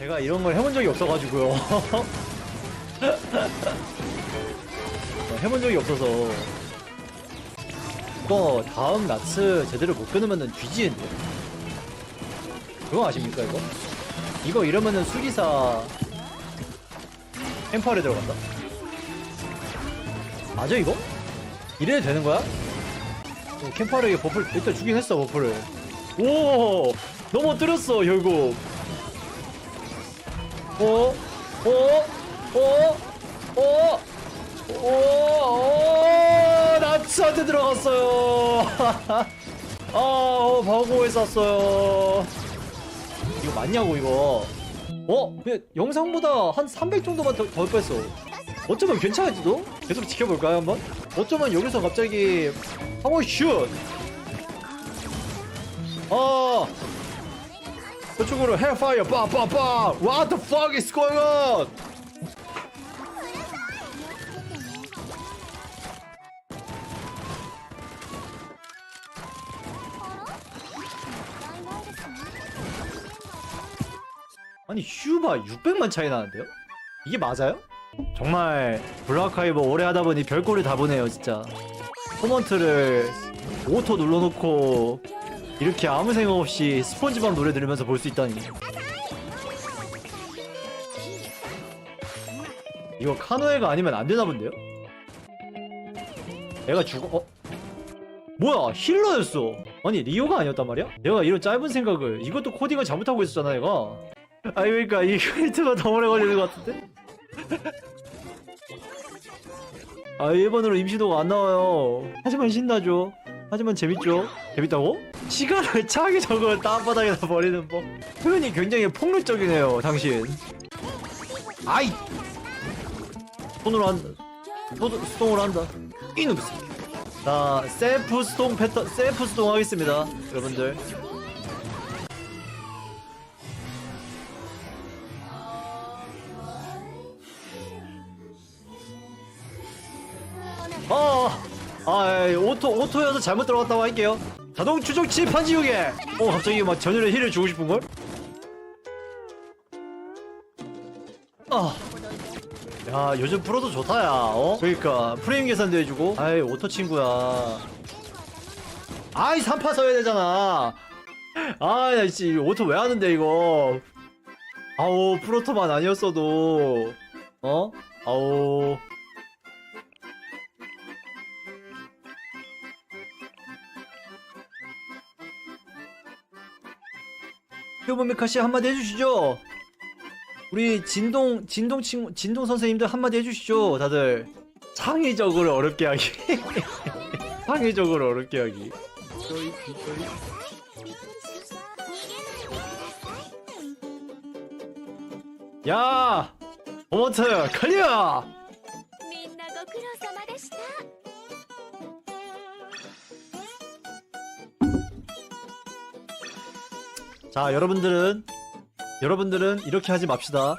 제가 이런 걸 해본 적이 없어가지고요. 어, 해본 적이 없어서. 이거 다음 나츠 제대로 못 끊으면은 뒤지는데. 그거 아십니까 이거? 이거 이러면은 수기사 템퍼에 들어간다. 맞아 이거? 이래도 되는 거야? 어, 캠파르에 버프를 일단 주긴 했어 버프를 오 넘어뜨렸어 결국 어? 어? 어? 어? 어? 나츠한테 들어갔어요 아 어, 바고에 쐈어요 이거 맞냐고 이거 어? 그냥 영상보다 한 300 정도만 더, 더 뺐어 어쩌면 괜찮을지도? 계속 지켜볼까요 한번? 어쩌면 여기서 갑자기 한번 슛! 아! 저쪽으로 헬파이어 빠빠빠! What the fuck is going on? 아니 슈바 600만 차이 나는데요? 이게 맞아요? 정말 블락하이버 오래 하다 보니 별꼴을 다 보네요 진짜 코먼트를 오토 눌러놓고 이렇게 아무 생각 없이 스폰지밥 노래 들으면서 볼 수 있다니 이거 카노에가 아니면 안 되나 본데요? 내가 죽어 어? 뭐야 힐러였어 아니 리오가 아니었단 말이야? 내가 이런 짧은 생각을 이것도 코딩을 잘못하고 있었잖아 얘가 아니 그러니까 이 크리트가 더 오래 걸리는 것 같은데? 아 1번으로 임시도가 안 나와요 하지만 신나죠 하지만 재밌죠? 재밌다고? 시간을 차게 저걸 땅바닥에다 버리는 법. 표현이 굉장히 폭력적이네요 당신. 아이! 손으로 한다 손- 스톤으로 한다. 이놈 자 셀프 스톤 패턴 셀프 스톤 하겠습니다 여러분들. 아, 아, 에이, 오토, 오토여서 잘못 들어갔다고 할게요. 자동 추적 칠판 지우개! 어, 갑자기 막 전율의 힐을 주고 싶은걸? 아. 야, 요즘 프로도 좋다, 야, 어? 그니까, 프레임 계산도 해주고. 아이, 오토 친구야. 아이, 3파 써야 되잖아. 아, 야, 씨, 오토 왜 하는데, 이거. 아오, 프로토만 아니었어도. 어? 아오. 효범미카 씨 한마디 해주시죠. 우리 진동 진동 친구 진동 선생님들 한마디 해주시죠. 다들 창의적으로 어렵게 하기. 창의적으로 어렵게 하기. 야, 버머트 클리어. 자, 여러분들은 여러분들은 이렇게 하지 맙시다.